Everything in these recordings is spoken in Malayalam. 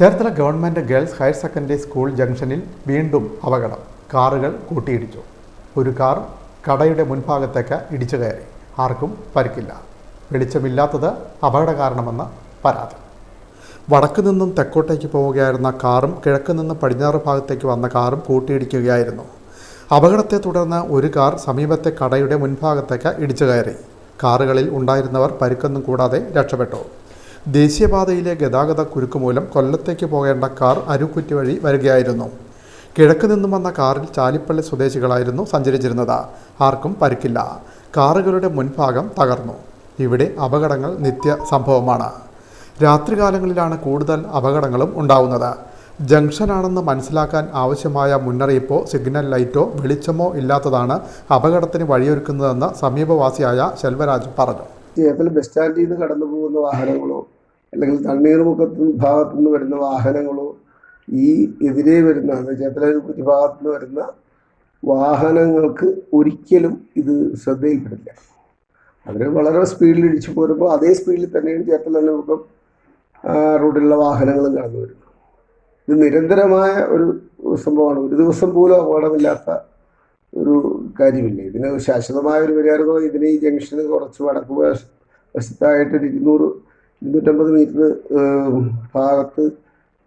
Cherthala government girls higher secondary school ജംഗ്ഷനിൽ വീണ്ടും അപകടം. കാറുകൾ കൂട്ടിയിടിച്ചു. ഒരു കാർ കടയുടെ മുൻഭാഗത്തേക്ക് ഇടിച്ചു കയറി. ആർക്കും പരിക്കില്ല. വെളിച്ചമില്ലാത്തത് അപകട കാരണമെന്ന് പരാതി. വടക്ക് നിന്നും തെക്കോട്ടേക്ക് പോവുകയായിരുന്ന കാറും കിഴക്ക് നിന്ന് പടിഞ്ഞാറ് ഭാഗത്തേക്ക് വന്ന കാറും കൂട്ടിയിടിക്കുകയായിരുന്നു. അപകടത്തെ തുടർന്ന് ഒരു കാർ സമീപത്തെ കടയുടെ മുൻഭാഗത്തേക്ക് ഇടിച്ചു കയറി. കാറുകളിൽ ഉണ്ടായിരുന്നവർ പരിക്കൊന്നും കൂടാതെ രക്ഷപ്പെട്ടു. ദേശീയപാതയിലെ ഗതാഗത കുരുക്ക് മൂലം കൊല്ലത്തേക്ക് പോകേണ്ട കാർ അരുക്കുറ്റി വഴി വരികയായിരുന്നു. കിഴക്ക് നിന്നും വന്ന കാറിൽ ചാലിപ്പള്ളി സ്വദേശികളായിരുന്നു സഞ്ചരിച്ചിരുന്നത്. ആർക്കും പരിക്കില്ല. കാറുകളുടെ മുൻഭാഗം തകർന്നു. ഇവിടെ അപകടങ്ങൾ നിത്യ സംഭവമാണ്. രാത്രികാലങ്ങളിലാണ് കൂടുതൽ അപകടങ്ങളും ഉണ്ടാവുന്നത്. ജംഗ്ഷനാണെന്ന് മനസ്സിലാക്കാൻ ആവശ്യമായ മുന്നറിയിപ്പോ സിഗ്നൽ ലൈറ്റോ വെളിച്ചമോ ഇല്ലാത്തതാണ് അപകടത്തിന് വഴിയൊരുക്കുന്നതെന്ന് സമീപവാസിയായ ശെൽവരാജ് പറഞ്ഞു. ചേർത്തല ബസ് സ്റ്റാൻഡിൽ നിന്ന് കടന്നു പോകുന്ന വാഹനങ്ങളോ അല്ലെങ്കിൽ തണ്ണീർമുഖത്ത് ഭാഗത്തു നിന്ന് വരുന്ന വാഹനങ്ങളോ ഈ എതിരെ വരുന്ന ചേർത്തല ഭാഗത്തു നിന്ന് വരുന്ന വാഹനങ്ങൾക്ക് ഒരിക്കലും ഇത് ശ്രദ്ധയിൽപ്പെടില്ല. അവർ വളരെ സ്പീഡിൽ ഇടിച്ചു പോരുമ്പോൾ അതേ സ്പീഡിൽ തന്നെയാണ് തണ്ണീർമുഖം റോഡിലുള്ള വാഹനങ്ങളും കടന്നു വരുന്നത് ഇത് നിരന്തരമായ ഒരു സംഭവമാണ്. ഒരു ദിവസം പോലും അപകടമില്ലാത്ത ഒരു കാര്യമില്ല. ഇതിന് ശാശ്വതമായ ഒരു പരിഹാരം ഇതിന് ഈ ജംഗ്ഷന് കുറച്ച് വടക്ക് വശ- വശത്തായിട്ട് ഇരുന്നൂറ് ഇരുന്നൂറ്റമ്പത് മീറ്റർ ഭാഗത്ത്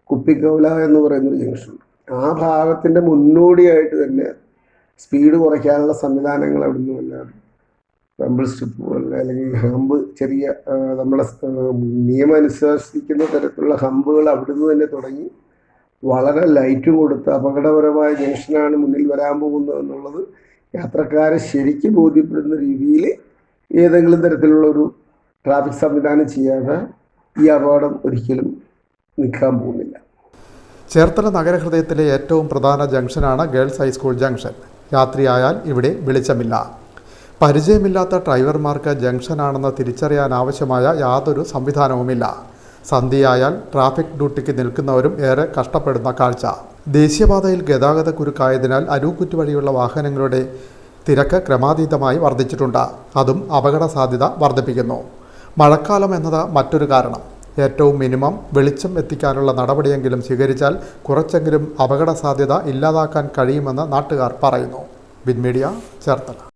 കുപ്പിക്കൗല എന്ന് പറയുന്നൊരു ജംഗ്ഷൻ ആ ഭാഗത്തിന്റെ മുന്നോടിയായിട്ട് തന്നെ സ്പീഡ് കുറയ്ക്കാനുള്ള സംവിധാനങ്ങൾ അവിടെ നിന്ന് വല്ലാതെ റംബിൾ സ്ട്രിപ്പ് പോലെ അല്ലെങ്കിൽ ഹമ്പ് ചെറിയ നമ്മളെ നിയമം അനുശാസിക്കുന്ന തരത്തിലുള്ള ഹമ്പുകൾ അവിടുന്ന് തന്നെ തുടങ്ങി വളരെ ലൈറ്റ് കൊടുത്ത് അപകടപരമായ ജംഗ്ഷനാണ് മുന്നിൽ വരാൻ പോകുന്നത് എന്നുള്ളത് യാത്രക്കാരെ ശരിക്കും ബോധ്യപ്പെടുന്ന രീതിയിൽ ഏതെങ്കിലും തരത്തിലുള്ള ഒരു ട്രാഫിക് സംവിധാനം ചെയ്യാതെ ഈ അപകടം ഒരിക്കലും നിൽക്കാൻ പോകുന്നില്ല. ചേർത്തല നഗരഹൃദയത്തിലെ ഏറ്റവും പ്രധാന ജംഗ്ഷനാണ് ഗേൾസ് ഹൈസ്കൂൾ ജംഗ്ഷൻ. രാത്രിയായാൽ ഇവിടെ വെളിച്ചമില്ല. പരിചയമില്ലാത്ത ഡ്രൈവർമാർക്ക് ജംഗ്ഷനാണെന്ന് തിരിച്ചറിയാൻ ആവശ്യമായ യാതൊരു സംവിധാനവുമില്ല. സന്ധ്യയായാൽ ട്രാഫിക് ഡ്യൂട്ടിക്ക് നിൽക്കുന്നവരും ഏറെ കഷ്ടപ്പെടുന്ന കാഴ്ച. ദേശീയപാതയിൽ ഗതാഗത കുരുക്കായതിനാൽ അരൂക്കുറ്റി വഴിയുള്ള വാഹനങ്ങളുടെ തിരക്ക് ക്രമാതീതമായി വർദ്ധിച്ചിട്ടുണ്ട്. അതും അപകട സാധ്യത വർദ്ധിപ്പിക്കുന്നു. മഴക്കാലം എന്നത് മറ്റൊരു കാരണം. ഏറ്റവും മിനിമം വെളിച്ചം എത്തിക്കാനുള്ള നടപടിയെങ്കിലും സ്വീകരിച്ചാൽ കുറച്ചെങ്കിലും അപകട സാധ്യത ഇല്ലാതാക്കാൻ കഴിയുമെന്ന് നാട്ടുകാർ പറയുന്നു. ബിൻമീഡിയ ചേർത്തല.